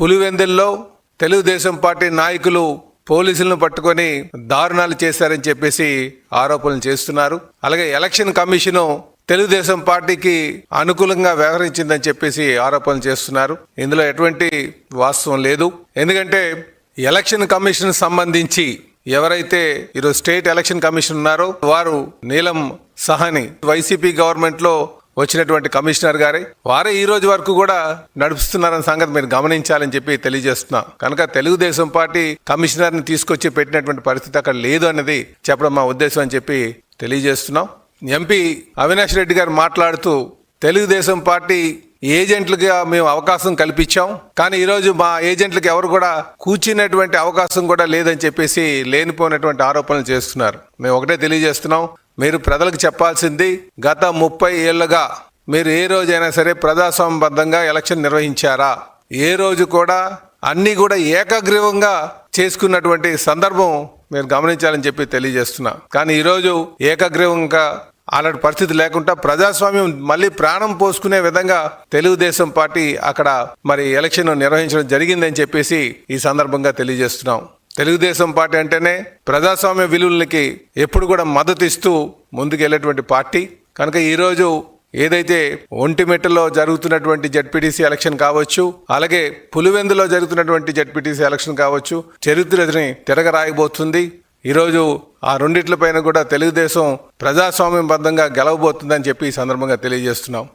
పులివెందుల్లో తెలుగుదేశం పార్టీ నాయకులు పోలీసులను పట్టుకొని దారుణాలు చేశారని చెప్పేసి ఆరోపణలు చేస్తున్నారు. అలాగే ఎలక్షన్ కమిషను తెలుగుదేశం పార్టీకి అనుకూలంగా వ్యవహరించిందని చెప్పేసి ఆరోపణలు చేస్తున్నారు. ఇందులో ఎటువంటి వాస్తవం లేదు. ఎందుకంటే ఎలక్షన్ కమిషన్ సంబంధించి ఎవరైతే ఈరోజు స్టేట్ ఎలక్షన్ కమిషన్ ఉన్నారో వారు నీలం సహని వైసీపీ గవర్నమెంట్లో వచ్చినటువంటి కమిషనర్ గారే వారే ఈ రోజు వరకు కూడా నడుపుతున్నారన్న సంగతి మీరు గమనించాలని చెప్పి తెలియజేస్తున్నా. కనుక తెలుగుదేశం పార్టీ కమిషనర్ని తీసుకొచ్చి పెట్టినటువంటి పరిస్థితి అక్కడ లేదు అన్నది చెప్పడం మా ఉద్దేశం అని చెప్పి తెలియజేస్తున్నాం. ఎంపీ అవినాష్ రెడ్డి గారు మాట్లాడుతూ తెలుగుదేశం పార్టీ ఏజెంట్లుగా మేము అవకాశం కల్పించాం కానీ ఈరోజు మా ఏజెంట్లకు ఎవరు కూడా కూర్చునేటువంటి అవకాశం కూడా లేదని చెప్పేసి లేనిపోయినటువంటి ఆరోపణలు చేస్తున్నారు. మేము ఒకటే తెలియజేస్తున్నాం మీరు ప్రజలకు చెప్పాల్సింది గత ముప్పై ఏళ్ళుగా మీరు ఏ రోజైనా సరే ప్రజాస్వామ్యబద్ధంగా ఎలక్షన్ నిర్వహించారా? ఏ రోజు కూడా అన్ని కూడా ఏకగ్రీవంగా చేసుకున్నటువంటి సందర్భం మీరు గమనించాలని చెప్పి తెలియజేస్తున్నా. కానీ ఈరోజు ఏకగ్రీవంగా అలాంటి పరిస్థితి లేకుండా ప్రజాస్వామ్యం మళ్ళీ ప్రాణం పోసుకునే విధంగా తెలుగుదేశం పార్టీ అక్కడ మరి ఎలక్షన్ నిర్వహించడం జరిగిందని చెప్పేసి ఈ సందర్భంగా తెలియజేస్తున్నాం. తెలుగుదేశం పార్టీ అంటేనే ప్రజాస్వామ్య విలువలకి ఎప్పుడు కూడా మద్దతు ఇస్తూ ముందుకెళ్ళేటువంటి పార్టీ. కనుక ఈరోజు ఏదైతే ఒంటిమిట్టలో జరుగుతున్నటువంటి జడ్పీటీసీ ఎలక్షన్ కావచ్చు అలాగే పులివెందులో జరుగుతున్నటువంటి జడ్పీటీసీ ఎలక్షన్ కావచ్చు చరిత్రని తిరగరాయబోతుంది. ఈరోజు ఆ రెండిట్లపైన కూడా తెలుగుదేశం ప్రజాస్వామ్యబద్ధంగా గెలవబోతుందని చెప్పి ఈ సందర్భంగా తెలియజేస్తున్నాం.